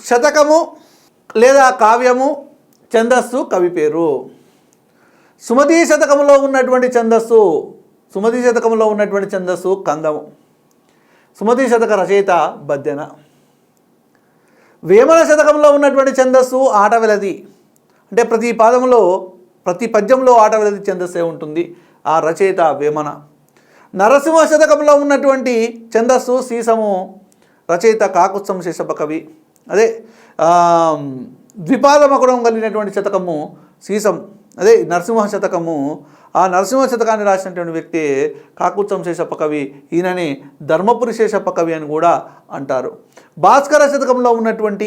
శతకము లేదా కావ్యము ఛందస్సు కవి పేరు. సుమతి శతకంలో ఉన్నటువంటి ఛందస్సు సుమతి శతకంలో ఉన్నటువంటి ఛందస్సు కందము. సుమతి శతక రచయిత బద్దెన. వేమన శతకంలో ఉన్నటువంటి ఛందస్సు ఆటవెలది. అంటే ప్రతి పాదంలో ప్రతి పద్యంలో ఆటవెలది ఛందస్సే ఉంటుంది. ఆ రచయిత వేమన. నరసింహ శతకంలో ఉన్నటువంటి ఛందస్సు సీసము రచయిత కాకుత్సం శేషప కవి. అదే ఆ, ద్విపాద మకుడం కలిగినటువంటి శతకము సీసం అదే నరసింహ శతకము ఆ నరసింహ శతకాన్ని రాసినటువంటి వ్యక్తి కాకుత్సం శేషప్ప కవి ఈయనని ధర్మపురి శేషప్ప కవి అని కూడా అంటారు. భాస్కర శతకంలో ఉన్నటువంటి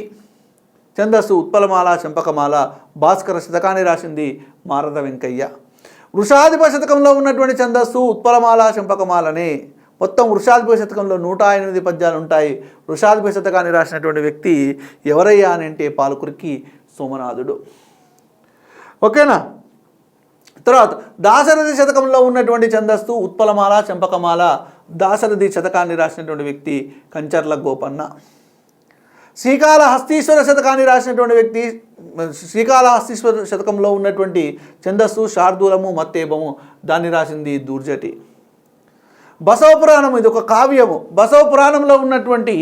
ఛందస్సు ఉత్పలమాల చంపకమాల భాస్కర శతకాన్ని రాసింది మారద వెంకయ్య. వృషాధిప శతకంలో ఉన్నటువంటి ఛందస్సు ఉత్పలమాల చంపకమాలనే మొత్తం వృషాధిప శతకంలో నూట ఎనిమిది పద్యాలు ఉంటాయి. వృషాధిప శతకాన్ని రాసినటువంటి వ్యక్తి ఎవరయ్యా అని అంటే పాలకురికి సోమనాథుడు. ఓకేనా? తర్వాత దాశరథి శతకంలో ఉన్నటువంటి ఛందస్సు ఉత్పలమాల చంపకమాల దాశరథి శతకాన్ని రాసినటువంటి వ్యక్తి కంచర్ల గోపన్న. శ్రీకాళ హస్తీశ్వర శతకాన్ని రాసినటువంటి వ్యక్తి శ్రీకాళ హస్తీశ్వర శతకంలో ఉన్నటువంటి ఛందస్సు శార్దూలము మత్తేబము దాన్ని రాసింది దూర్జటి. బసవ పురాణం ఇది ఒక కావ్యము. బసవ పురాణంలో ఉన్నటువంటి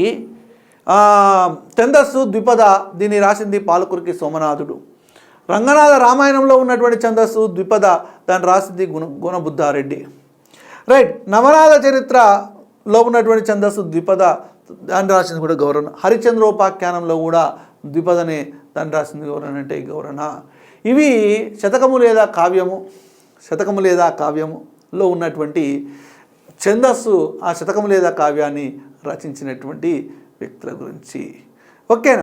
ఛందస్సు ద్విపద దీన్ని రాసింది పాలకురికి సోమనాథుడు. రంగనాథ రామాయణంలో ఉన్నటువంటి ఛందస్సు ద్విపద దాన్ని రాసింది గుణ గుణబుద్ధారెడ్డి. రైట్ నవనాథ చరిత్రలో ఉన్నటువంటి ఛందస్సు ద్విపద దాన్ని రాసింది కూడా గౌరవ హరిచంద్రోపాఖ్యానంలో కూడా ద్విపదనే దాన్ని రాసింది గౌరవ అంటే గౌరణ ఇవి శతకము లేదా కావ్యము శతకము లేదా కావ్యములో ఉన్నటువంటి ఛందస్సు ఆ శతకం లేదా కావ్యాన్ని రచించినటువంటి వ్యక్తుల గురించి. ఓకేనా?